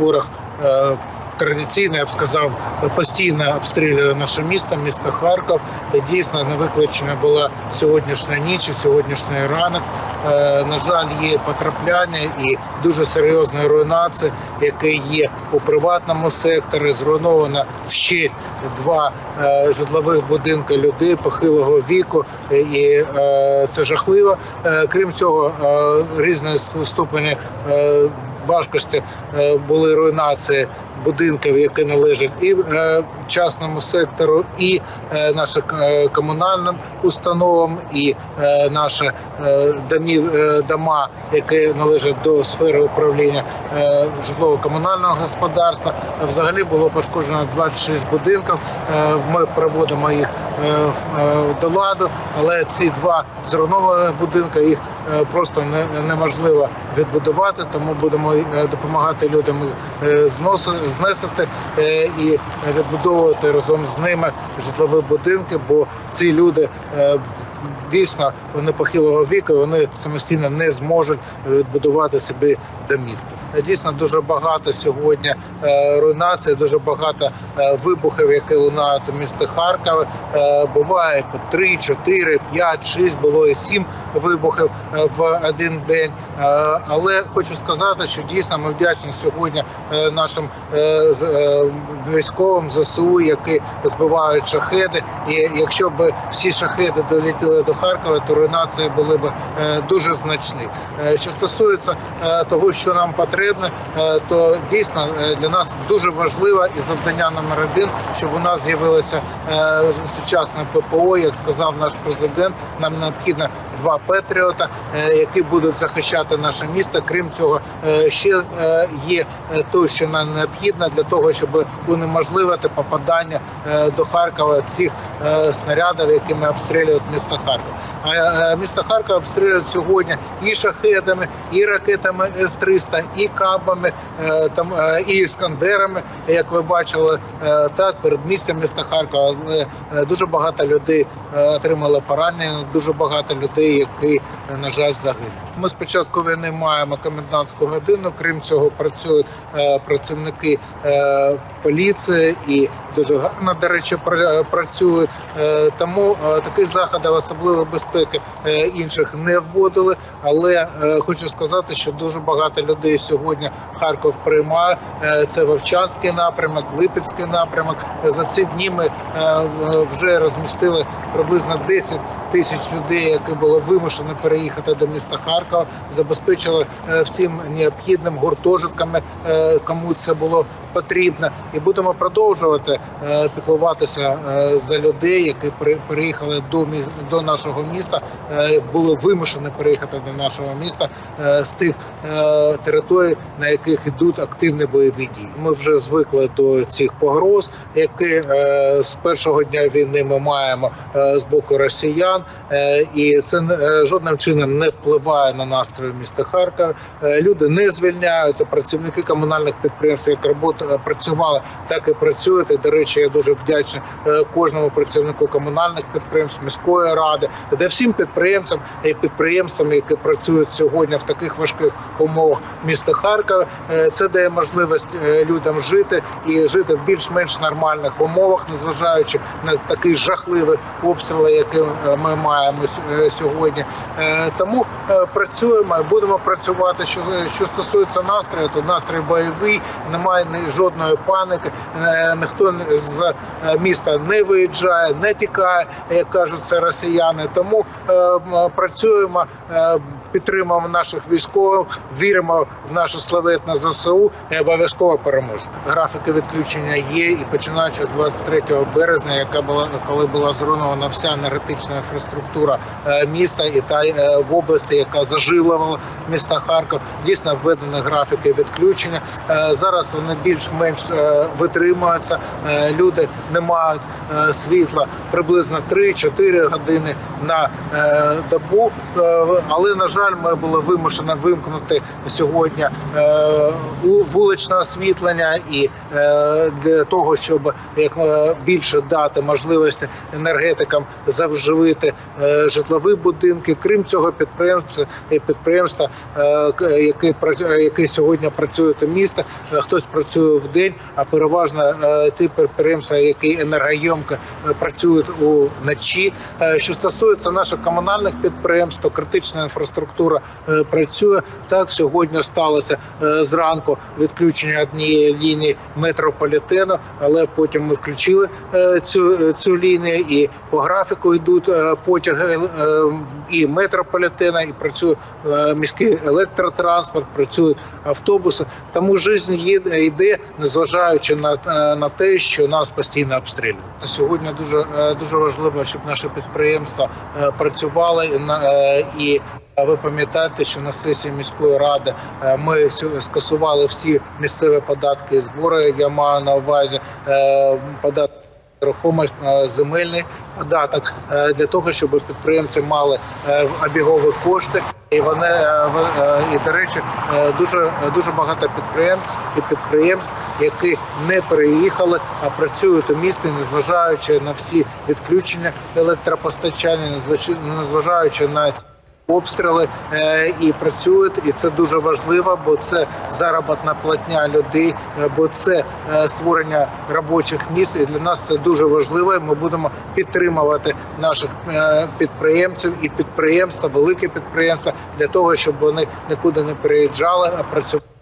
Ворог е, традиційно, я б сказав, постійно обстрілює наше місто, місто Харків. Дійсно, не виключена була сьогоднішня ніч і сьогоднішній ранок. Е, На жаль, є потрапляння і дуже серйозна руйнація, яка є у приватному секторі. Зруйновано вщент два е, житлових будинки людей похилого віку, і е, це жахливо. Е, Крім цього, е, різні ступені е, важкості е, були руйнації будинків, які належать і е, частному сектору, і е, нашим е, комунальним установам, і наші домів, дома, які належать до сфери управління житлово-комунального господарства. Взагалі було пошкоджено 26 будинків. Ми проводимо їх до ладу, але ці два зруйновані будинки їх просто не- неможливо відбудувати, тому будемо допомагати людям їх е, зноси- знесити е, і відбудовувати разом з ними житлові будинки, бо ці люди. е, Дійсно, вони похилого віку, вони самостійно не зможуть відбудувати собі домівки. Е, Дійсно, дуже багато сьогодні е, руйнацій, дуже багато е, вибухів, які лунають у місті Харкові. Е, Буває по 3, 4, 5, 6, було і 7 вибухів в один день. Але хочу сказати, що дійсно ми вдячні сьогодні нашим військовим ЗСУ, які збивають шахеди. І якщо б всі шахеди долетіли до Харкова, то руйнації були б дуже значні. Що стосується того, що нам потрібно, е, то дійсно е, для нас дуже важливо і завдання номер один, щоб у нас з'явилося е, сучасне ППО, як сказав наш президент. Нам необхідно два Петріота, е, які будуть захищати наше місто. Крім цього, ще є те, що нам необхідно для того, щоб унеможливити попадання до Харкова цих снарядів, якими обстрілюють місто Харків. А місто Харків обстрілюють сьогодні і шахедами, і ракетами С-300, і кабами, е, там е, і іскандерами, як ви бачили, е, так перед містом міста Харкова. Дуже багато людей отримали поранення, дуже багато людей, які на жаль загинули. Ми спочатку війни маємо комендантську годину. Крім цього, працюють е, працівники е, поліції і дуже гарно, до речі, пра- працюють. Е, Тому е, таких заходів особливої безпеки е, інших не вводили. Але е, хочу сказати, що дуже багато людей сьогодні Харків приймає. Е, Це Вовчанський напрямок, Липецький напрямок. За ці дні ми е, вже розмістили приблизно 10 тисяч людей, які були вимушені переїхати до міста Харкова, забезпечили е, всім необхідним гуртожитками, е, кому це було потрібно, і будемо продовжувати е, піклуватися е, за людей, які при- переїхали до до нашого міста, е, були вимушені переїхати до нашого міста з тих територій, на яких йдуть активні бойові дії. Ми вже звикли до цих погроз, які з першого дня війни ми маємо з боку росіян, і це жодним чином не впливає на настрої міста Харкова. Люди не звільняються. Працівники комунальних підприємств, як робота працювали, так і працюють. До речі, я дуже вдячний е, кожному працівнику комунальних підприємств, міської ради, де всім підприємцям і підприємствам, які працюють сьогодні в таких важких умовах міста Харкова. Е, Це дає можливість е, людям жити і жити в більш-менш нормальних умовах, незважаючи на такий жахливий обстріли, е, ми маємо е, сьогодні. Е, Тому е, працюємо і будемо працювати. Що що стосується настрою, то настрій бойовий, немає жодної паники. Е, Ніхто з е, міста не виїжджає, не тікає, як кажуть це росіяни. Тому е, працюємо. Підтримуємо наших військових, віримо в нашу славетне ЗСУ і обов'язково переможемо. Графіки відключення є, і починаючи з 23 березня, яка була коли була зруйнована вся енергетична інфраструктура е, міста, і та е, в області, яка заживлювала міста Харків, дійсно введені графіки відключення. Е, Зараз вони більш-менш витримуються. Люди не мають світла приблизно 3-4 години на добу. Але на жаль, ми були вимушені вимкнути сьогодні е, вуличне освітлення і е, для того, щоб як е, більше дати можливості енергетикам завживити житлові будинки. Крім цього, підприємства підприємства, які які сьогодні працюють у місті, е, хтось працює в день, а переважно ті підприємства, які енергойомко е, працюють уночі. Що стосується наших комунальних підприємств, то критична інфраструктура е, працює. Так сьогодні сталося е, зранку відключення однієї лінії метрополітену, але потім ми включили е, цю, цю лінію і по графіку йдуть потяги і метрополітена, і працює міський електротранспорт, працюють автобуси. Тому життя йде, незважаючи на, на те, що нас постійно обстрілюють. Сьогодні дуже дуже важливо, щоб наші підприємства працювали і на- Ви пам'ятаєте, що на сесії міської ради е, ми скасували всі місцеві податки і збори. Я маю на увазі е, податки нерухомість, е, земельний податок для того, щоб підприємці мали обігові кошти. І вони і до речі, дуже дуже багато підприємств і підприємств, які не переїхали, а працюють у місті, незважаючи на всі відключення електропостачання, незважаючи на обстріли е, і працюють, і це дуже важливо, бо це заробітна платня людей, е, бо це е, створення робочих місць. І для нас це дуже важливо. і Ми будемо підтримувати наших підприємців і підприємства, великі підприємства для того, щоб вони нікуди не переїжджали, а працювали.